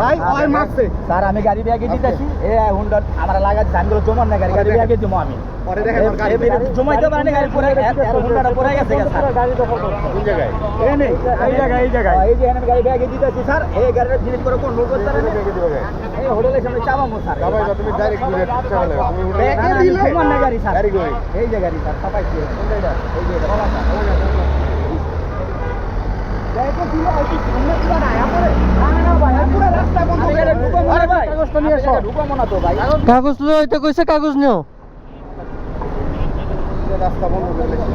ভাই ওই মারছে। স্যার আমি গাড়ি ব্যাগে দিতেছি। এ হুন্ডা আমার লাগা জানগুলো জমান না গাড়ি গাড়ি ব্যাগে দিমো আমি। পরে দেখেন গাড়ি জমাইতে পারে না গাড়ি পরে আর হুন্ডাটা পরে গেছে স্যার। কোন জায়গায়। এই নেই এই জায়গায় এই জায়গায় এই যে আমি গাড়ি ব্যাগে দিতেছি স্যার। এই গাড়িটা জিনিস করে কোন লোক করতে পারে না? এই হোটেলের সামনে চাবামো স্যার। যাবাই না, তুমি direct ঘুরে পারলে, তুমি হোটেলে- ব্যাগে দিলে। জমান না গাড়ি স্যার। গাড়ি কই? এই যে গাড়ি স্যার সাপাই দিয়ে। কোনটা এটা? এই যে বাবা স্যার ব্যাগে দিলে সামনে পুরো না, এরপরে? না, না, না, ভাই, পুরো রাস্তা বন্ধ করে ঢুকাবো না, ভাই। কাগজটা নিয়ে এসো। আমি ঢুকাবো না তো, ভাই। কাগজ লো এটা কইছে কাগজ নিও। রাস্তা বন্ধ করে দিয়েছে।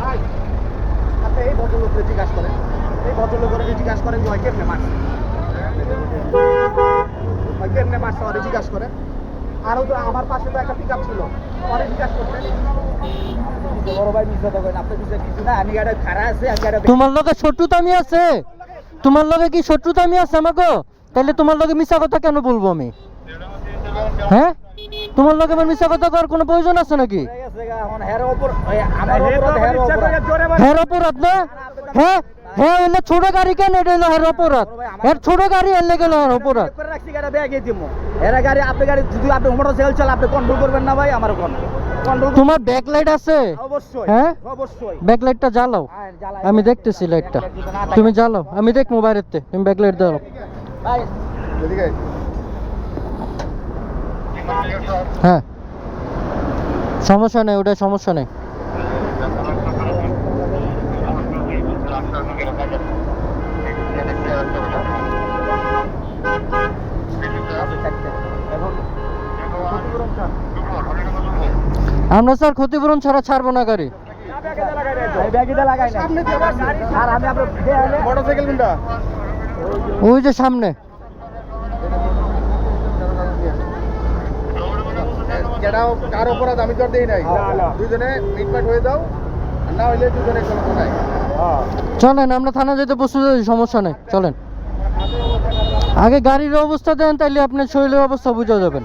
ভাই, আপনি এই ভদ্রলোককে জিজ্ঞাসা করেন এই ভদ্রলোকের জিজ্ঞাসা করেন যে কেমনে মারছে? হয় কেমনে মারছে? ওরে জিজ্ঞাসা করেন আরও তো আমার পাশে তো একটা পিক ছিল ওরে জিজ্ঞাসা করতেন বড় ভাই মিথ্যা তো করেন, আপনার বিষয়ে কিছু না, আমি আছে, তোমার লগে শত্রুতামি আছে? তোমার লগে কি শত্রুতামি আছে আমাকে তাহলে তোমার লগে মিশা কথা কেন বলব আমি? হ্যাঁ? তোমার লগে আমার মিশা কথা করার কোনো প্রয়োজন আছে নাকি। হের অপরাধ না? হ্যাঁ? হ্যাঁ এলে ছোট গাড়ি কেন এটা হলো হের অপরাধ? এর ছোট গাড়ি এলে গেল হের অপরাধ। করে রাখছি গাড়ি ব্যাগে দিমু। এরা গাড়ি আপনি গাড়ি যদি আপনি মোটরসাইকেল চালান আপনি কন্ট্রোল করবেন না ভাই আমার কন্ট্রোল তোমার ব্যাক লাইট আছে? অবশ্যই হ্যাঁ? অবশ্যই। ব্যাক লাইটটা জ্বালাও। হ্যাঁ, আমি দেখতেছি লাইটটা তুমি জ্বালাও। আমি দেখ মোবাইলের তুমি ব্যাক লাইট দাও। ভাই, হ্যাঁ। সমস্যা নেই ওটা সমস্যা নেই। আমরা স্যার ক্ষতিপূরণ ছাড়া ছাড়বো না গাড়ি। ওই যে সামনে। যেটাও কার অপরাধ আমি তো দেই নাই। দুজনে মিটমাট হয়ে না হইলে দুজনে নাই। চলেন আমরা থানা যেতে প্রস্তুত আছি সমস্যা নেই চলেন। আগে গাড়ির অবস্থা দেন তাইলে আপনার শরীরের অবস্থা বুঝে যাবেন।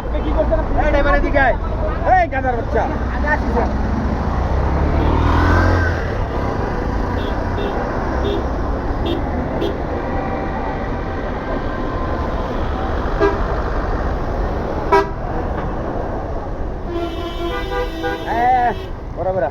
ড্রাইভারের দিকে। এই গাধার বাচ্চা। বরাবর